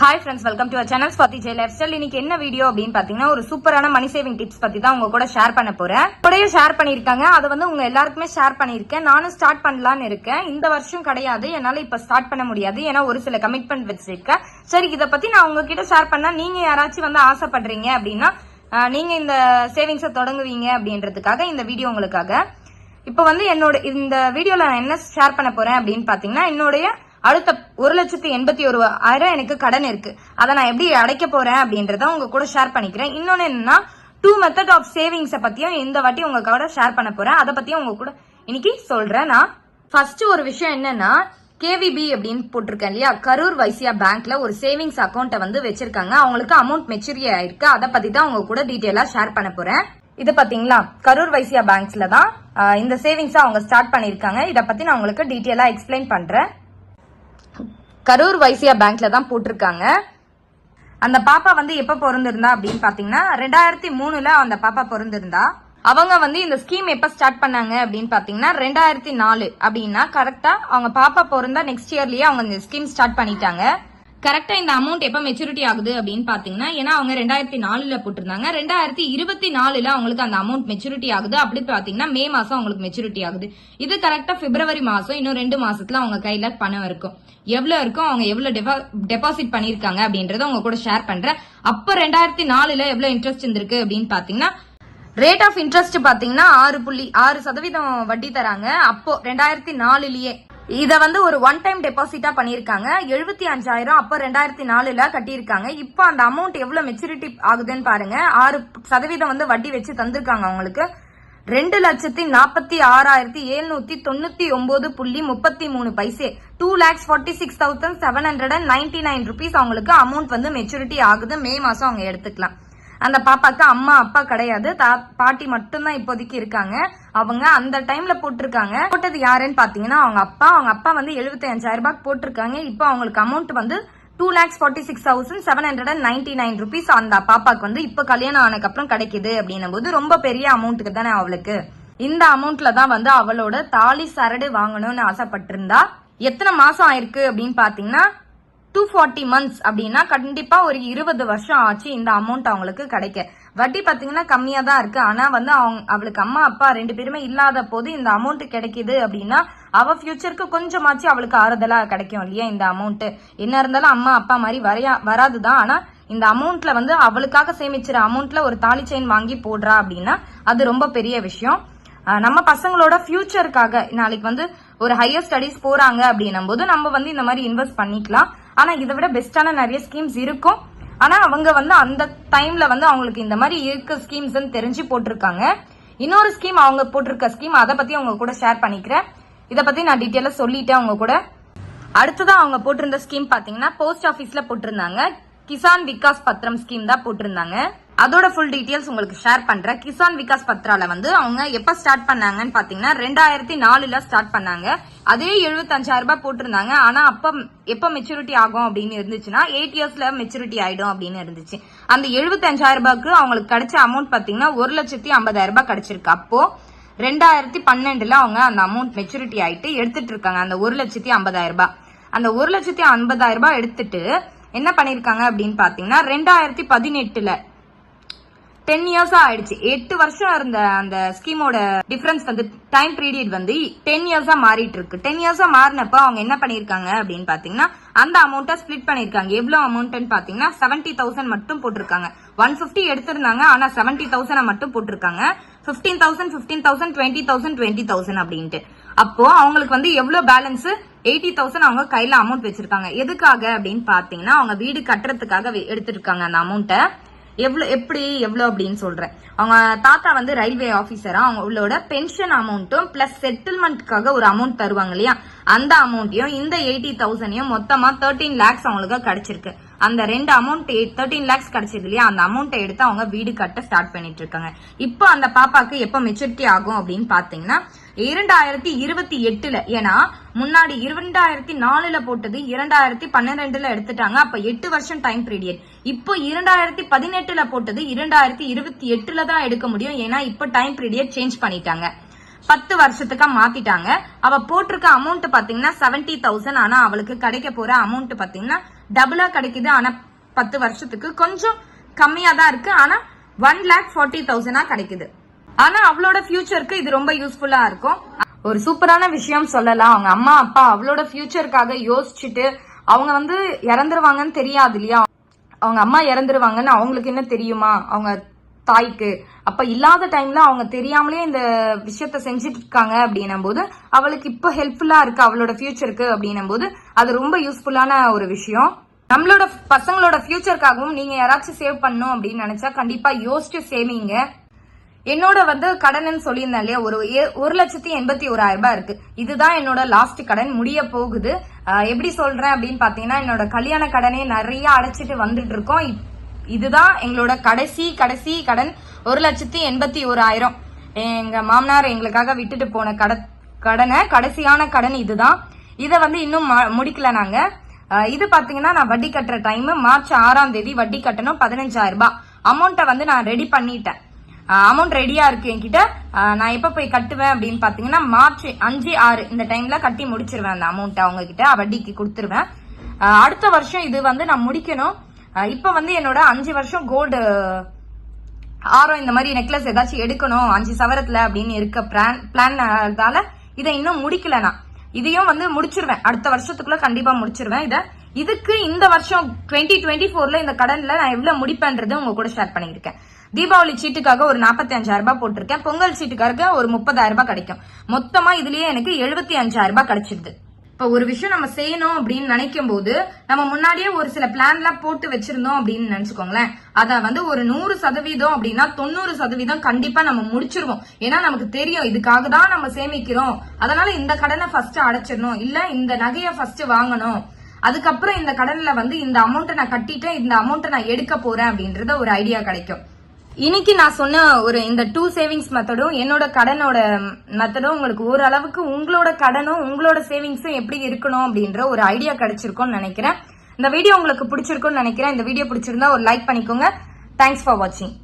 Hi friends welcome to channel Swathi Jai lifestyle இன்னைக்கு என்ன video அப்படின்னு பாத்தீங்கன்னா ஒரு சூப்பரான மணி சேவிங் டிப்ஸ் பத்தி தான் உங்க கூட ஷேர் பண்ண போறேன். கூடயே ஷேர் பண்ணிருக்காங்க அதை வந்து உங்க எல்லாருக்குமே ஷேர் பண்ணிருக்கேன் நானும் ஸ்டார்ட் பண்ணலாம்னு இருக்கேன். இந்த வருஷம் கிடையாது. என்னால இப்ப ஸ்டார்ட் பண்ண முடியாது. ஏன்னா ஒரு சில கமிட்மெண்ட் வச்சிருக்கேன். சரி இதை பத்தி நான் உங்ககிட்ட ஷேர் பண்ணா நீங்க யாராச்சும் வந்து ஆசைப்படுறீங்க அப்படின்னா நீங்க இந்த சேவிங்ஸை தொடங்குவீங்க அப்படின்றதுக்காக இந்த வீடியோ உங்களுக்காக. இப்போ வந்து என்னோட இந்த வீடியோல நான் என்ன ஷேர் பண்ண போறேன் அப்படின்னு பாத்தீங்கன்னா என்னுடைய அடுத்த ஒரு லட்சத்தி எண்பத்தி ஒரு ஆயிரம் எனக்கு கடன் இருக்கு. அதை நான் எப்படி அடைக்க போறேன் அப்படின்றத உங்க கூட ஷேர் பண்ணிக்கிறேன். இன்னொன்னு என்னன்னா டூ மெத்தட் ஆஃப் சேவிங்ஸை பத்தியும் இந்த வாட்டி உங்க கூட ஷேர் பண்ண போறேன். அதை பத்தியும் உங்க கூட இன்னைக்கு சொல்றேன் நான். ஃபர்ஸ்ட் ஒரு விஷயம் என்னன்னா கேவிபி அப்படின்னு போட்டிருக்கேன் இல்லையா? கரூர் வைசியா பேங்க்ல ஒரு சேவிங்ஸ் அக்கௌண்ட்டை வந்து வச்சிருக்காங்க. அவங்களுக்கு அமௌண்ட் மெச்சூரி ஆயிருக்கு. அதை பத்தி தான் உங்க கூட டீட்டெயிலா ஷேர் பண்ண போறேன். இது பாத்தீங்களா? கரூர் வைசியா பேங்க்ஸ்ல தான் இந்த சேவிங்ஸ் அவங்க ஸ்டார்ட் பண்ணிருக்காங்க இதை பத்தி நான் உங்களுக்கு டீட்டெயிலா எக்ஸ்பிளைன் பண்றேன். கரூர் வைசியா பேங்க்ல தான் போட்டிருக்காங்க. அந்த பாப்பா வந்து எப்ப பிறந்திருந்தா அப்படின்னு பாத்தீங்கன்னா ரெண்டாயிரத்தி மூணுல அந்த பாப்பா பிறந்திருந்தா. அவங்க வந்து இந்த ஸ்கீம் எப்ப ஸ்டார்ட் பண்ணாங்க அப்படின்னு பாத்தீங்கன்னா ரெண்டாயிரத்தி நாலு அப்படின்னா கரெக்டா அவங்க பாப்பா பிறந்தா நெக்ஸ்ட் இயர்லயே அவங்க இந்த ஸ்கீம் ஸ்டார்ட் பண்ணிட்டாங்க. கரெக்டா இந்த அமௌண்ட் எப்ப மெச்சூரிட்டி ஆகுது அப்படின்னு பாத்தீங்கன்னா ஏன்னா அவங்க ரெண்டாயிரத்தி நாலுல போட்டிருந்தாங்க. ரெண்டாயிரத்தி இருபத்தி நாலுல அவங்களுக்கு அந்த அமௌண்ட் மெச்சூரிட்டி ஆகுது. அப்படி பாத்தீங்கன்னா மே மாசம் அவங்களுக்கு மெச்சூரிட்டி ஆகுது. இது கரெக்டா பிப்ரவரி மாசம் இன்னும் ரெண்டு மாசத்துல அவங்க கையில பணம் இருக்கும். எவ்வளவு இருக்கும் அவங்க எவ்வளவு டெபாசிட் பண்ணிருக்காங்க அப்படின்றத உங்க கூட ஷேர் பண்றேன். அப்ப ரெண்டாயிரத்தி நாலுல எவ்வளவு இன்ட்ரெஸ்ட் இருந்திருக்கு அப்படின்னு பாத்தீங்கன்னா ரேட் ஆஃப் இன்ட்ரெஸ்ட் பாத்தீங்கன்னா ஆறு புள்ளி ஆறு சதவீதம் வட்டி தராங்க. அப்போ ரெண்டாயிரத்தி நாலுலயே இதை வந்து ஒரு ஒன் டைம் டெபாசிட்டா பண்ணியிருக்காங்க. எழுபத்தி அஞ்சாயிரம் அப்போ ரெண்டாயிரத்தி நாலுல கட்டியிருக்காங்க. இப்போ அந்த அமௌண்ட் எவ்வளவு மெச்சூரிட்டி ஆகுதுன்னு பாருங்க. ஆறு சதவீதம் வந்து வட்டி வச்சு தந்திருக்காங்க அவங்களுக்கு. ரெண்டு லட்சத்தி நாற்பத்தி ஆறாயிரத்தி எழுநூத்தி தொண்ணூத்தி ஒன்பது புள்ளி முப்பத்தி மூணு paise. Two lakhs forty six thousand seven hundred and ninety nine rupees அவங்களுக்கு அமௌண்ட் வந்து மெச்சூரிட்டி ஆகுது. மே மாசம் அவங்க எடுத்துக்கலாம். அந்த பாப்பாக்கு அம்மா அப்பா கிடையாது. தா- பாட்டி மட்டும்தான் இப்போதைக்கு இருக்காங்க. அவங்க அந்த டைம்ல போட்டிருக்காங்க. போட்டது யாருன்னு பாத்தீங்கன்னா அவங்க அப்பா. அவங்க அப்பா வந்து எழுபத்தி அஞ்சாயிரம் ரூபாய் போட்டிருக்காங்க. இப்போ அவங்களுக்கு அமௌண்ட் வந்து two lakhs forty six thousand seven hundred and ninety nine rupees அந்த பாப்பாக்கு வந்து இப்ப கல்யாணம் ஆனக்கு அப்புறம் கிடைக்குது அப்படின்னும் போது ரொம்ப பெரிய அமௌண்ட்டுக்கு தானே அவளுக்கு. இந்த அமௌண்ட்ல தான் வந்து அவளோட தாலி சரடு வாங்கணும்னு ஆசைப்பட்டிருந்தா எத்தனை மாசம் ஆயிருக்கு அப்படின்னு பாத்தீங்கன்னா டூ ஃபார்ட்டி மந்த்ஸ் அப்படின்னா கண்டிப்பா ஒரு இருபது வருஷம் ஆச்சு இந்த அமௌண்ட் அவங்களுக்கு கிடைக்க. வட்டி பாத்தீங்கன்னா கம்மியா தான் இருக்கு. ஆனா வந்து அவங்க அவளுக்கு அம்மா அப்பா ரெண்டு பேருமே இல்லாத போது இந்த அமௌண்ட் கிடைக்குது அப்படின்னா அவ ஃபியூச்சருக்கு கொஞ்சமாச்சு அவளுக்கு ஆறுதலா கிடைக்கும் இல்லையா இந்த அமௌண்ட் என்ன இருந்தாலும் அம்மா அப்பா மாதிரி வரையா வராதுதான் ஆனா இந்த அமௌண்ட்ல வந்து அவளுக்காக சேமிச்சிற அமௌண்ட்ல ஒரு தாலி செயின் வாங்கி போடுறா அப்படின்னா அது ரொம்ப பெரிய விஷயம். நம்ம பசங்களோட ஃபியூச்சருக்காக நாளைக்கு வந்து ஒரு ஹையர் ஸ்டடீஸ் போறாங்க அப்படின்னும் போது நம்ம வந்து இந்த மாதிரி இன்வெஸ்ட் பண்ணிக்கலாம். ஆனா இதை விட பெஸ்டான நிறைய ஸ்கீம்ஸ் இருக்கும். ஆனா அவங்க வந்து அந்த டைம்ல வந்து அவங்களுக்கு இந்த மாதிரி இருக்க ஸ்கீம்ஸ் தெரிஞ்சு போட்டிருக்காங்க. இன்னொரு ஸ்கீம் அவங்க போட்டிருக்க ஸ்கீம் அதை பத்தி அவங்க கூட ஷேர் பண்ணிக்கிறேன். இதை பத்தி நான் டீட்டெயிலா சொல்லிட்டேன் அவங்க கூட. அடுத்ததா அவங்க போட்டிருந்த ஸ்கீம் பாத்தீங்கன்னா போஸ்ட் ஆபீஸ்ல போட்டிருந்தாங்க. கிசான் விகாஸ் பத்திரம் ஸ்கீம் தான் போட்டிருந்தாங்க. அதோட ஃபுல் டீட்டெயில்ஸ் உங்களுக்கு ஷேர் பண்றேன். கிசான் விகாஸ் பத்ரால வந்து அவங்க எப்ப ஸ்டார்ட் பண்ணாங்கன்னு பாத்தீங்கன்னா ரெண்டாயிரத்தி நாலுல ஸ்டார்ட் பண்ணாங்க. அதே எழுபத்தஞ்சாயிரம் ரூபாய் போட்டிருந்தாங்க. ஆனா அப்ப எப்ப மெச்சூரிட்டி ஆகும் அப்படின்னு இருந்துச்சுன்னா எயிட் இயர்ஸ்ல மெச்சூரிட்டி ஆயிடும் அப்படின்னு இருந்துச்சு. அந்த எழுபத்தஞ்சாயிரம் ரூபாய்க்கு அவங்களுக்கு கிடைச்ச அமௌண்ட் பாத்தீங்கன்னா ஒரு லட்சத்தி ஐம்பதாயிரம் ரூபாய் கிடைச்சிருக்கு. அப்போ ரெண்டாயிரத்தி பன்னெண்டுல அவங்க அந்த அமௌண்ட் மெச்சூரிட்டி ஆயிட்டு எடுத்துட்டு இருக்காங்க. அந்த ஒரு லட்சத்தி ஐம்பதாயிரம் ரூபாய். அந்த ஒரு லட்சத்தி ஐம்பதாயிரம் ரூபாய் எடுத்துட்டு என்ன பண்ணிருக்காங்க அப்படின்னு பாத்தீங்கன்னா ரெண்டாயிரத்தி பதினெட்டுல டென் இயர்ஸா ஆயிடுச்சு. எட்டு வருஷம் இருந்த அந்த ஸ்கீமோட டிஃபரன்ஸ் வந்து டைம் பீரியட் வந்து டென் இயர்ஸா மாறிட்டு இருக்கு. டென் இயர்ஸா மாறினப்ப அவங்க என்ன பண்ணிருக்காங்க அப்படின்னு பாத்தீங்கன்னா அந்த அமௌண்ட்டை ஸ்பிளிட் பண்ணிருக்காங்க எவ்வளவு அமௌண்ட்னு பாத்தீங்கன்னா செவன்டி தௌசண்ட் மட்டும் போட்டிருக்காங்க. ஒன் பிப்டி எடுத்திருந்தாங்க ஆனா செவன்டி தௌசண்ட் மட்டும் போட்டிருக்காங்க. Fifteen thousand fifteen thousand twenty thousand twenty thousand அப்படின்ட்டு. அப்போ அவங்களுக்கு வந்து எவ்வளவு பேலன்ஸ் எயிட்டி தௌசண்ட் அவங்க கையில அமௌண்ட் வச்சிருக்காங்க. எதுக்காக அப்படின்னு பாத்தீங்கன்னா அவங்க வீடு கட்டுறதுக்காக எடுத்துருக்காங்க எடுத்திருக்காங்க அந்த அமௌண்ட்டை எவ்வளவு எப்படி எவ்வளவு அப்படின்னு சொல்றேன். அவங்க தாத்தா வந்து ரயில்வே ஆபீசரா அவங்களோட பென்ஷன் அமௌண்ட்டும் பிளஸ் செட்டில்மெண்ட்காக ஒரு அமௌண்ட் தருவாங்க இல்லையா? அந்த அமௌண்ட்டையும் இந்த எயிட்டி தௌசண்டையும் மொத்தமா தேர்ட்டீன் லேக்ஸ் அவங்களுக்கு கிடைச்சிருக்கு. அந்த ரெண்டு அமௌண்ட் தேர்ட்டீன் லேக்ஸ் கிடைச்சது இல்லையா? அந்த அமௌண்ட்டை எடுத்து அவங்க வீடு கட்ட ஸ்டார்ட் பண்ணிட்டு இருக்காங்க இப்போ அந்த பாப்பாக்கு எப்ப மெச்சூரிட்டி ஆகும் அப்படின்னு பாத்தீங்கன்னா இரண்டாயிரத்தி இருபத்தி எட்டுல ஏன்னா முன்னாடி இரண்டாயிரத்தி நாலுல போட்டது இரண்டாயிரத்தி பன்னிரெண்டுல எடுத்துட்டாங்க. அப்ப எட்டு வருஷம் டைம் பீரியட் இப்போ இரண்டாயிரத்தி பதினெட்டுல போட்டது இரண்டாயிரத்தி இருபத்தி எட்டுல தான் எடுக்க முடியும். ஏன்னா இப்போ டைம் பீரியட் சேஞ்ச் பண்ணிட்டாங்க. பத்து வருஷத்துக்கா மாத்திட்டாங்க. அவ போட்டிருக்க அமௌண்ட் பாத்தீங்கன்னா செவன்டி தௌசண்ட் ஆனா அவளுக்கு கிடைக்க போற அமௌண்ட் பாத்தீங்கன்னா டபுளா கிடைக்குது. ஆனா பத்து வருஷத்துக்கு கொஞ்சம் கம்மியா தான் இருக்கு. ஆனா ஒன் லேக் ஃபார்ட்டி தௌசண்டா கிடைக்குது. ஆனா அவளோட ஃபியூச்சருக்கு இது ரொம்ப யூஸ்ஃபுல்லா இருக்கும். ஒரு சூப்பரான விஷயம் சொல்லலாம். அவங்க அம்மா அப்பா அவளோட ஃபியூச்சருக்காக யோசிச்சுட்டு அவங்க வந்து இறந்துருவாங்கன்னு தெரியாது இல்லையா? அவங்க அம்மா இறந்துருவாங்கன்னு அவங்களுக்கு என்ன தெரியுமா? அவங்க தாய்க்கு. அப்ப இல்லாத டைம்ல அவங்க தெரியாமலே இந்த விஷயத்த செஞ்சுட்டு இருக்காங்க அப்படின்னும் போது அவளுக்கு இப்போ ஹெல்ப்ஃபுல்லா இருக்கு அவளோட ஃபியூச்சருக்கு அப்படின்னும் போது அது ரொம்ப யூஸ்ஃபுல்லான ஒரு விஷயம். நம்மளோட பசங்களோட ஃபியூச்சருக்காகவும் நீங்க யாராச்சும் சேவ் பண்ணும் அப்படின்னு நினைச்சா கண்டிப்பா யோசிச்சு சேவிங்க என்னோட வந்து கடன் சொல்லியிருந்தேன் இல்லையா ஒரு ஏ- ஒரு லட்சத்தி எண்பத்தி ஓராயிரம் ரூபாய் இருக்கு. இதுதான் என்னோட லாஸ்ட் கடன் முடிய போகுது. எப்படி சொல்றேன் அப்படின்னு பாத்தீங்கன்னா என்னோட கல்யாண கடனே நிறைய அடைச்சிட்டு வந்துட்டு இருக்கோம் இதுதான் எங்களோட கடைசி கடைசி கடன். ஒரு லட்சத்தி எண்பத்தி ஓராயிரம். எங்க மாமனார் எங்களுக்காக விட்டுட்டு போன கட கடனை கடைசியான கடன் இதுதான். இதை வந்து இன்னும் முடிக்கல நாங்க. இது பாத்தீங்கன்னா நான் வட்டி கட்டுற டைம் மார்ச் ஆறாம் தேதி வட்டி கட்டணும் பதினஞ்சாயிரம் ரூபாய். அமௌண்ட்டை வந்து நான் ரெடி பண்ணிட்டேன். அமௌண்ட் ரெடியா இருக்கு என்கிட்ட. நான் எப்ப போய் கட்டுவேன் அப்படின்னு பாத்தீங்கன்னா மார்ச் அஞ்சு ஆறு இந்த டைம்ல கட்டி முடிச்சிருவேன் அந்த அமௌண்ட் அவங்க கிட்ட வட்டிக்கு கொடுத்துருவேன். அடுத்த வருஷம் இது வந்து நான் முடிக்கணும். இப்போ வந்து என்னோட அஞ்சு வருஷம் கோல்டு ஆரம் இந்த மாதிரி நெக்லஸ் ஏதாச்சும் எடுக்கணும் அஞ்சு சவரத்துல அப்படின்னு இருக்க பிளான் பிளான்னால இதை இன்னும் முடிக்கல நான் இதையும் வந்து முடிச்சிருவேன். அடுத்த வருஷத்துக்குள்ள கண்டிப்பா முடிச்சிருவேன். இதை இதுக்கு இந்த வருஷம் டுவெண்ட்டி டுவெண்ட்டி ஃபோர்ல இந்த கடன்ல நான் எவ்வளவு முடிப்பேன்றது உங்க கூட ஷேர் பண்ணியிருக்கேன். தீபாவளி சீட்டுக்காக ஒரு நாற்பத்தி அஞ்சாயிரம் ரூபாய் போட்டிருக்கேன். பொங்கல் சீட்டுக்காக ஒரு முப்பதாயிரம் ரூபாய் கிடைக்கும். மொத்தமா இதுலயே எனக்கு எழுபத்தி அஞ்சாயிரம் ரூபாய் கிடைச்சிருது. இப்ப ஒரு விஷயம் நம்ம செய்யணும் அப்படின்னு நினைக்கும் போது நம்ம முன்னாடியே ஒரு சில பிளான்லாம் போட்டு வச்சிருந்தோம் அப்படின்னு நினைச்சுக்கோங்களேன். அதை வந்து ஒரு நூறு சதவீதம் அப்படின்னா தொண்ணூறு சதவீதம் கண்டிப்பா நம்ம முடிச்சிருவோம். ஏன்னா நமக்கு தெரியும் இதுக்காக தான் நம்ம சேமிக்கிறோம். அதனால இந்த கடனை ஃபர்ஸ்ட் அடைச்சிடணும். இல்ல இந்த நகையை ஃபர்ஸ்ட் வாங்கணும். அதுக்கப்புறம் இந்த கடன்ல வந்து இந்த அமௌண்ட்டை நான் கட்டிட்டேன் இந்த அமௌண்ட்டை நான் எடுக்க போறேன் அப்படின்றத ஒரு ஐடியா கிடைக்கும். இன்னைக்கு நான் சொன்ன ஒரு இந்த டூ சேவிங்ஸ் மெத்தடும் என்னோட கடனோட மெத்தடும் உங்களுக்கு ஓரளவுக்கு உங்களோட கடனும் உங்களோட சேவிங்ஸும் எப்படி இருக்கணும் அப்படின்ற ஒரு ஐடியா கிடைச்சிருக்கும்னு நினைக்கிறேன். இந்த வீடியோ உங்களுக்கு பிடிச்சிருக்கும்னு நினைக்கிறேன். இந்த வீடியோ பிடிச்சிருந்தா ஒரு லைக் பண்ணிக்கோங்க. தேங்க்ஸ் ஃபார் வாட்சிங்